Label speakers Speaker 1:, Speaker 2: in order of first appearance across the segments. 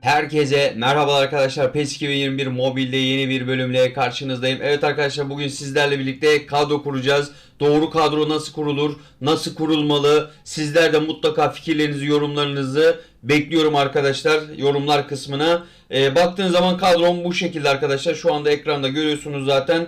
Speaker 1: Herkese merhaba arkadaşlar. PES 2021 mobilde yeni bir bölümle karşınızdayım. Evet arkadaşlar bugün sizlerle birlikte kadro kuracağız. Doğru kadro nasıl kurulur? Nasıl kurulmalı? Sizler de mutlaka fikirlerinizi, yorumlarınızı bekliyorum arkadaşlar yorumlar kısmına. Ee, baktığınız zaman kadrom bu şekilde arkadaşlar. Şu anda ekranda görüyorsunuz zaten.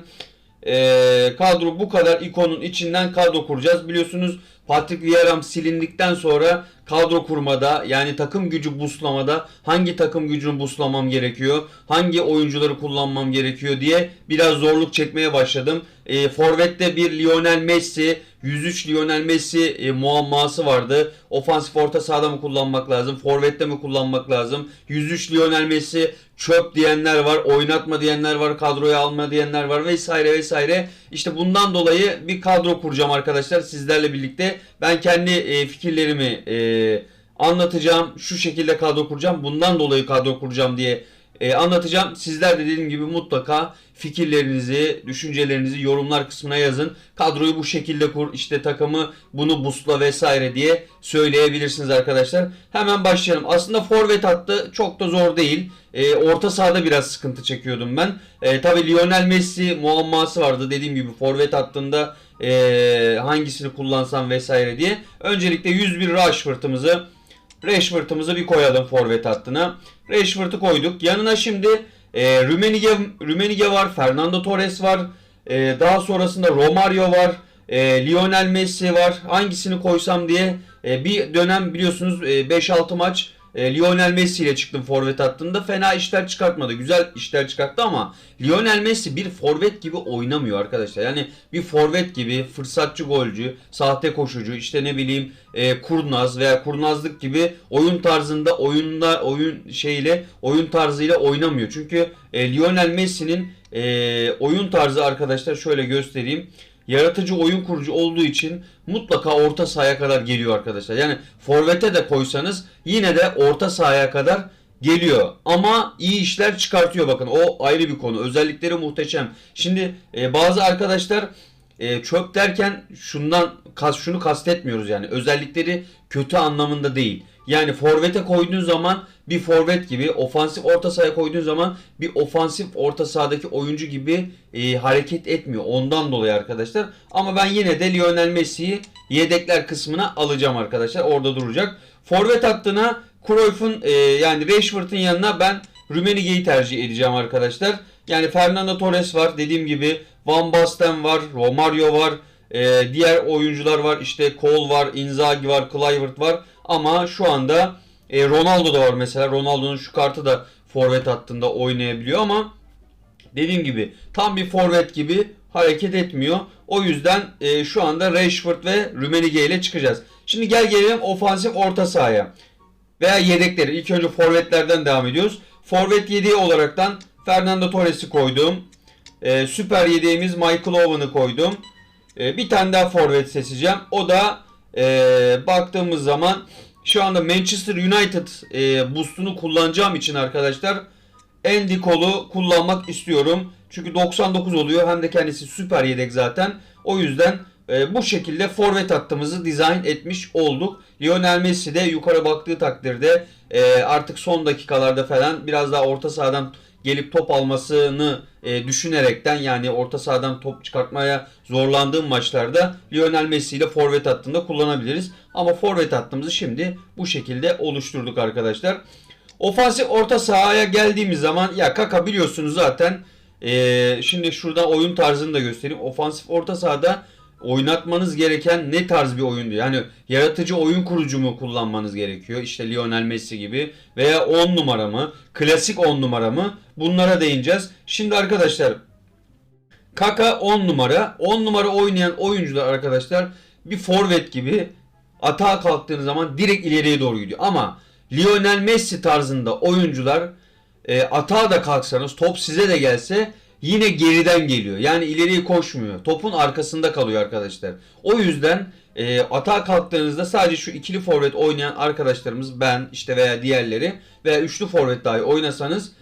Speaker 1: Ee, kadro bu kadar ikonun içinden kadro kuracağız. Biliyorsunuz Patrick Vieira silindikten sonra kadro kurmada yani takım gücü buslamada hangi takım gücünü buslamam gerekiyor, hangi oyuncuları kullanmam gerekiyor diye biraz zorluk çekmeye başladım. E, Forvet'te bir Lionel Messi, 103 Lionel Messi e, muamması vardı. Ofansif orta sahada mı kullanmak lazım, Forvet'te mi kullanmak lazım? 103 Lionel Messi çöp diyenler var, oynatma diyenler var, kadroya alma diyenler var vesaire vesaire. İşte bundan dolayı bir kadro kuracağım arkadaşlar sizlerle birlikte. Ben kendi e, fikirlerimi e, anlatacağım. Şu şekilde kadro kuracağım. Bundan dolayı kadro kuracağım diye e, anlatacağım. Sizler de dediğim gibi mutlaka fikirlerinizi, düşüncelerinizi yorumlar kısmına yazın. Kadroyu bu şekilde kur, işte takımı bunu busla vesaire diye söyleyebilirsiniz arkadaşlar. Hemen başlayalım. Aslında forvet hattı çok da zor değil. E, orta sahada biraz sıkıntı çekiyordum ben. E, Tabi Lionel Messi muamması vardı dediğim gibi forvet hattında e, hangisini kullansam vesaire diye. Öncelikle 101 Rashford'ımızı Rashford'ımızı bir koyalım forvet hattına. Rashford'u koyduk. Yanına şimdi e, Rümenige, Rümenige var, Fernando Torres var. E, daha sonrasında Romario var. E, Lionel Messi var. Hangisini koysam diye e, bir dönem biliyorsunuz e, 5-6 maç e, Lionel Messi ile çıktım forvet hattında. Fena işler çıkartmadı. Güzel işler çıkarttı ama Lionel Messi bir forvet gibi oynamıyor arkadaşlar. Yani bir forvet gibi fırsatçı golcü, sahte koşucu, işte ne bileyim e, kurnaz veya kurnazlık gibi oyun tarzında oyunda oyun şeyle oyun tarzıyla oynamıyor. Çünkü e, Lionel Messi'nin e, oyun tarzı arkadaşlar şöyle göstereyim yaratıcı oyun kurucu olduğu için mutlaka orta sahaya kadar geliyor arkadaşlar. Yani forvete de koysanız yine de orta sahaya kadar geliyor. Ama iyi işler çıkartıyor bakın. O ayrı bir konu. Özellikleri muhteşem. Şimdi e, bazı arkadaşlar e, çöp derken şundan kas şunu kastetmiyoruz yani. Özellikleri kötü anlamında değil. Yani forvete koyduğun zaman bir forvet gibi, ofansif orta sahaya koyduğun zaman bir ofansif orta sahadaki oyuncu gibi e, hareket etmiyor. Ondan dolayı arkadaşlar. Ama ben yine de Lionel Messi'yi yedekler kısmına alacağım arkadaşlar. Orada duracak. Forvet hattına Cruyff'un e, yani Rashford'un yanına ben Rummenigge'yi tercih edeceğim arkadaşlar. Yani Fernando Torres var dediğim gibi. Van Basten var, Romario var. e, diğer oyuncular var. İşte Cole var, Inzaghi var, Kluivert var. Ama şu anda e, Ronaldo da var mesela. Ronaldo'nun şu kartı da forvet hattında oynayabiliyor ama dediğim gibi tam bir forvet gibi hareket etmiyor. O yüzden e, şu anda Rashford ve Rummenigge ile çıkacağız. Şimdi gel gelelim ofansif orta sahaya veya yedekleri. İlk önce forvetlerden devam ediyoruz. Forvet yedeği olaraktan Fernando Torres'i koydum. E, süper yedeğimiz Michael Owen'ı koydum. E, bir tane daha forvet seçeceğim. O da e, baktığımız zaman şu anda Manchester United e, boostunu kullanacağım için arkadaşlar Andy Cole'u kullanmak istiyorum. Çünkü 99 oluyor. Hem de kendisi süper yedek zaten. O yüzden e, bu şekilde forvet hattımızı dizayn etmiş olduk. Lionel Messi de yukarı baktığı takdirde e, artık son dakikalarda falan biraz daha orta sahadan gelip top almasını e, düşünerekten yani orta sahadan top çıkartmaya zorlandığım maçlarda Lionel Messi ile forvet hattında kullanabiliriz. Ama forvet hattımızı şimdi bu şekilde oluşturduk arkadaşlar. Ofansif orta sahaya geldiğimiz zaman ya Kaka biliyorsunuz zaten e, şimdi şurada oyun tarzını da göstereyim. Ofansif orta sahada oynatmanız gereken ne tarz bir oyundu? Yani yaratıcı oyun kurucu mu kullanmanız gerekiyor? İşte Lionel Messi gibi veya 10 numara mı? Klasik 10 numara mı? Bunlara değineceğiz. Şimdi arkadaşlar Kaka 10 numara. 10 numara oynayan oyuncular arkadaşlar bir forvet gibi atağa kalktığınız zaman direkt ileriye doğru gidiyor. Ama Lionel Messi tarzında oyuncular e, atağa da kalksanız top size de gelse yine geriden geliyor. Yani ileriye koşmuyor. Topun arkasında kalıyor arkadaşlar. O yüzden e, atağa kalktığınızda sadece şu ikili forvet oynayan arkadaşlarımız ben işte veya diğerleri veya üçlü forvet dahi oynasanız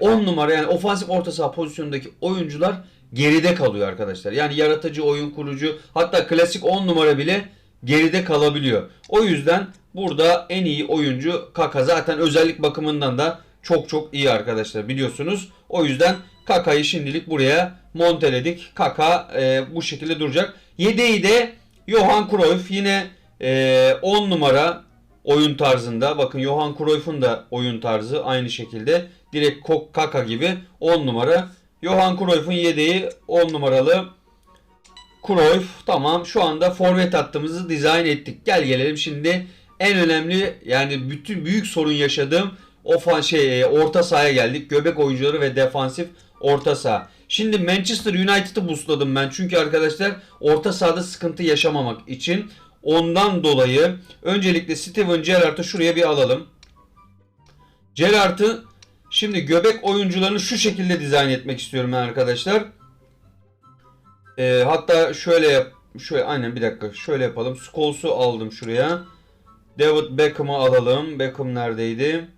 Speaker 1: 10 numara yani ofansif orta saha pozisyonundaki oyuncular geride kalıyor arkadaşlar. Yani yaratıcı oyun kurucu hatta klasik 10 numara bile geride kalabiliyor. O yüzden burada en iyi oyuncu Kaka zaten özellik bakımından da çok çok iyi arkadaşlar biliyorsunuz. O yüzden Kaka'yı şimdilik buraya monteledik. Kaka e, bu şekilde duracak. Yedeği de Johan Cruyff yine e, 10 numara oyun tarzında. Bakın Johan Cruyff'un da oyun tarzı aynı şekilde. Direkt Kaka gibi 10 numara. Johan Cruyff'un yedeği 10 numaralı Cruyff tamam şu anda forvet hattımızı dizayn ettik. Gel gelelim şimdi en önemli yani bütün büyük sorun yaşadığım ofan şey e, orta sahaya geldik. Göbek oyuncuları ve defansif orta saha. Şimdi Manchester United'ı boostladım ben. Çünkü arkadaşlar orta sahada sıkıntı yaşamamak için ondan dolayı öncelikle Steven Gerrard'ı şuraya bir alalım. Gerrard'ı şimdi göbek oyuncularını şu şekilde dizayn etmek istiyorum ben arkadaşlar. Ee, hatta şöyle yap. Şöyle aynen bir dakika. Şöyle yapalım. Scholes'u aldım şuraya. David Beckham'ı alalım. Beckham neredeydi?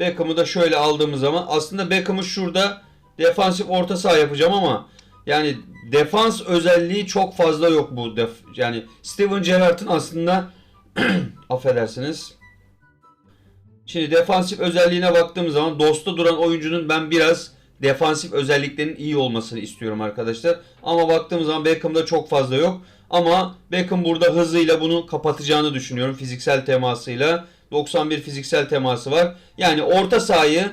Speaker 1: Beckham'ı da şöyle aldığımız zaman aslında Beckham'ı şurada defansif orta saha yapacağım ama yani defans özelliği çok fazla yok bu def yani Steven Gerrard'ın aslında affedersiniz. Şimdi defansif özelliğine baktığım zaman dosta duran oyuncunun ben biraz defansif özelliklerinin iyi olmasını istiyorum arkadaşlar. Ama baktığım zaman Beckham'da çok fazla yok. Ama Beckham burada hızıyla bunu kapatacağını düşünüyorum fiziksel temasıyla. 91 fiziksel teması var. Yani orta sahayı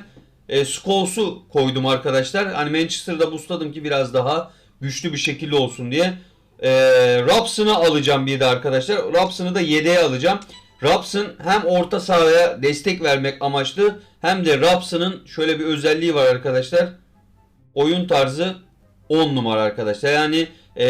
Speaker 1: e, Scholes'u koydum arkadaşlar. Hani Manchester'da boostladım ki biraz daha güçlü bir şekilde olsun diye. E, Robson'ı alacağım bir de arkadaşlar. Robson'ı da yedeğe alacağım. Robson hem orta sahaya destek vermek amaçlı hem de Robson'ın şöyle bir özelliği var arkadaşlar. Oyun tarzı 10 numara arkadaşlar. Yani e,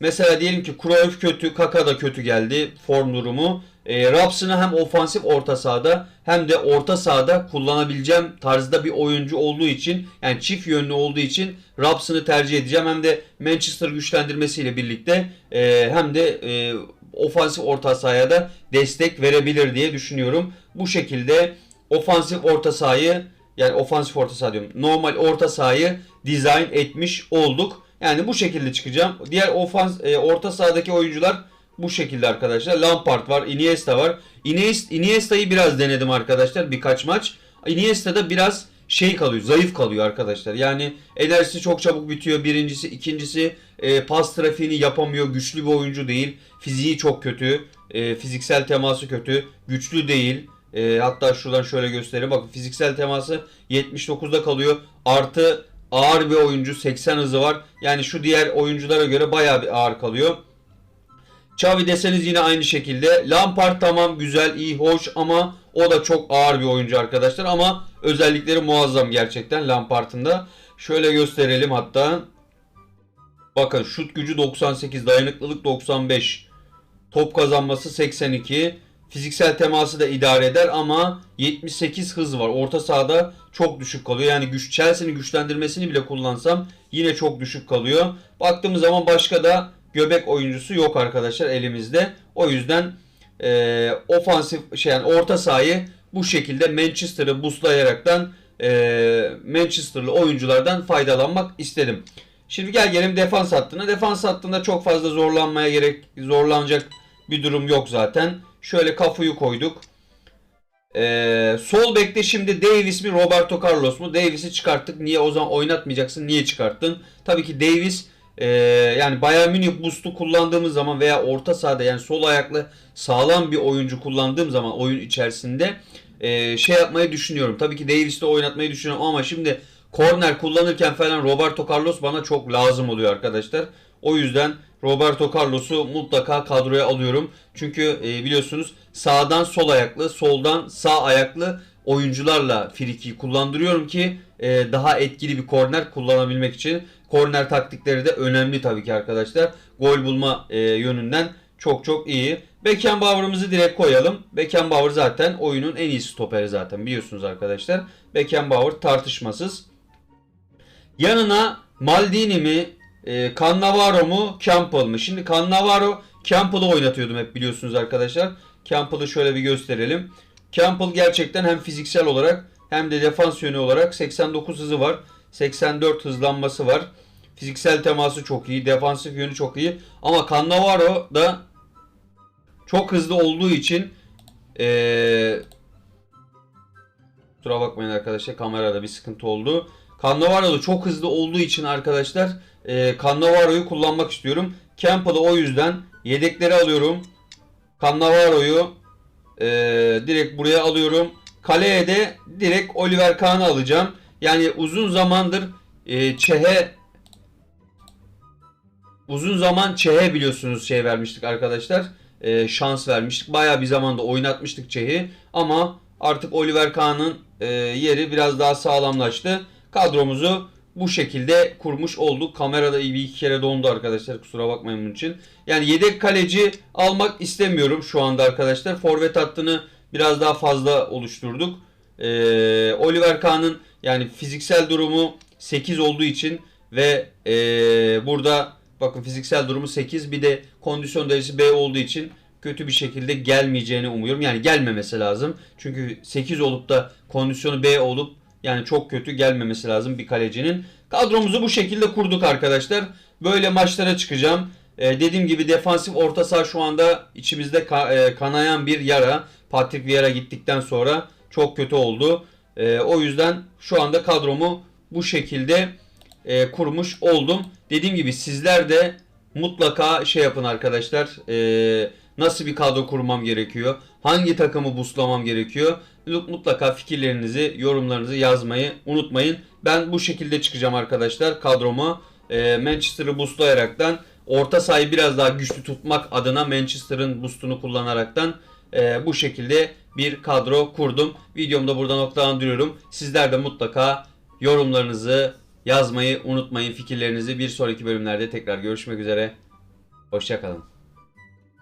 Speaker 1: mesela diyelim ki Cruyff kötü, Kaka da kötü geldi form durumu. E, Robson'ı hem ofansif orta sahada hem de orta sahada kullanabileceğim tarzda bir oyuncu olduğu için yani çift yönlü olduğu için Robson'ı tercih edeceğim. Hem de Manchester güçlendirmesiyle birlikte e, hem de e, ofansif orta sahaya da destek verebilir diye düşünüyorum. Bu şekilde ofansif orta sahayı yani ofansif orta saha diyorum. Normal orta sahayı dizayn etmiş olduk. Yani bu şekilde çıkacağım. Diğer ofans e, orta sahadaki oyuncular bu şekilde arkadaşlar. Lampard var, Iniesta var. Iniesta, Iniesta'yı biraz denedim arkadaşlar birkaç maç. Iniesta'da biraz şey kalıyor, zayıf kalıyor arkadaşlar. Yani enerjisi çok çabuk bitiyor. Birincisi, ikincisi e, pas trafiğini yapamıyor. Güçlü bir oyuncu değil. Fiziği çok kötü. E, fiziksel teması kötü. Güçlü değil. E, hatta şuradan şöyle göstereyim. Bakın fiziksel teması 79'da kalıyor. Artı ağır bir oyuncu 80 hızı var. Yani şu diğer oyunculara göre bayağı bir ağır kalıyor. Xavi deseniz yine aynı şekilde. Lampard tamam güzel, iyi, hoş ama o da çok ağır bir oyuncu arkadaşlar. Ama özellikleri muazzam gerçekten Lampard'ın da. Şöyle gösterelim hatta. Bakın şut gücü 98, dayanıklılık 95. Top kazanması 82. Fiziksel teması da idare eder ama 78 hız var. Orta sahada çok düşük kalıyor. Yani güç Chelsea'nin güçlendirmesini bile kullansam yine çok düşük kalıyor. Baktığımız zaman başka da göbek oyuncusu yok arkadaşlar elimizde. O yüzden e, ofansif şey yani orta sahayı bu şekilde Manchester'ı boostlayaraktan e, Manchester'lı oyunculardan faydalanmak istedim. Şimdi gel gelelim defans hattına. Defans hattında çok fazla zorlanmaya gerek zorlanacak bir durum yok zaten. Şöyle kafuyu koyduk. Ee, sol bekte şimdi Davis mi Roberto Carlos mu? Davis'i çıkarttık. Niye o zaman oynatmayacaksın? Niye çıkarttın? Tabii ki Davis e, yani Bayern Münih boost'u kullandığımız zaman veya orta sahada yani sol ayaklı sağlam bir oyuncu kullandığım zaman oyun içerisinde e, şey yapmayı düşünüyorum. Tabii ki Davis'te oynatmayı düşünüyorum ama şimdi korner kullanırken falan Roberto Carlos bana çok lazım oluyor arkadaşlar. O yüzden Roberto Carlos'u mutlaka kadroya alıyorum. Çünkü e, biliyorsunuz sağdan sol ayaklı, soldan sağ ayaklı oyuncularla friki kullandırıyorum ki e, daha etkili bir korner kullanabilmek için. Korner taktikleri de önemli tabii ki arkadaşlar. Gol bulma e, yönünden çok çok iyi. Beckenbauer'ımızı direkt koyalım. Beckenbauer zaten oyunun en iyi stoperi zaten biliyorsunuz arkadaşlar. Beckenbauer tartışmasız. Yanına Maldini mi, e, Cannavaro mu, Campbell mı? Şimdi Cannavaro, Campbell'ı oynatıyordum hep biliyorsunuz arkadaşlar. Campbell'ı şöyle bir gösterelim. Campbell gerçekten hem fiziksel olarak hem de defans yönü olarak 89 hızı var. 84 hızlanması var. Fiziksel teması çok iyi. Defansif yönü çok iyi. Ama Cannavaro da çok hızlı olduğu için eee Kusura bakmayın arkadaşlar kamerada bir sıkıntı oldu. Cannavaro da çok hızlı olduğu için arkadaşlar e, Cannavaro'yu kullanmak istiyorum. Campbell'ı o yüzden yedekleri alıyorum. Cannavaro'yu e, direkt buraya alıyorum. Kaleye de direkt Oliver Kahn'ı alacağım. Yani uzun zamandır e, Çeh'e uzun zaman Çeh'e biliyorsunuz şey vermiştik arkadaşlar. E, şans vermiştik. Bayağı bir zamanda oynatmıştık Çeh'i. Ama artık Oliver Kahn'ın e, yeri biraz daha sağlamlaştı. Kadromuzu bu şekilde kurmuş olduk. Kamerada bir iki kere dondu arkadaşlar. Kusura bakmayın bunun için. Yani yedek kaleci almak istemiyorum şu anda arkadaşlar. Forvet hattını biraz daha fazla oluşturduk. E, Oliver Kahn'ın yani fiziksel durumu 8 olduğu için ve e, burada bakın fiziksel durumu 8 bir de kondisyon derecesi B olduğu için kötü bir şekilde gelmeyeceğini umuyorum. Yani gelmemesi lazım. Çünkü 8 olup da kondisyonu B olup yani çok kötü gelmemesi lazım bir kalecinin. Kadromuzu bu şekilde kurduk arkadaşlar. Böyle maçlara çıkacağım. Ee, dediğim gibi defansif orta saha şu anda içimizde ka- e, kanayan bir yara. Patrick Vieira gittikten sonra çok kötü oldu. Ee, o yüzden şu anda kadromu bu şekilde e, kurmuş oldum. Dediğim gibi sizler de mutlaka şey yapın arkadaşlar. E, nasıl bir kadro kurmam gerekiyor? Hangi takımı buslamam gerekiyor? Mutlaka fikirlerinizi, yorumlarınızı yazmayı unutmayın. Ben bu şekilde çıkacağım arkadaşlar kadroma. E, Manchester'ı buslayaraktan orta sahayı biraz daha güçlü tutmak adına Manchester'ın boostunu kullanaraktan e, bu şekilde bir kadro kurdum. Videomu da burada noktalandırıyorum. Sizler de mutlaka yorumlarınızı yazmayı unutmayın. Fikirlerinizi bir sonraki bölümlerde tekrar görüşmek üzere. Hoşçakalın.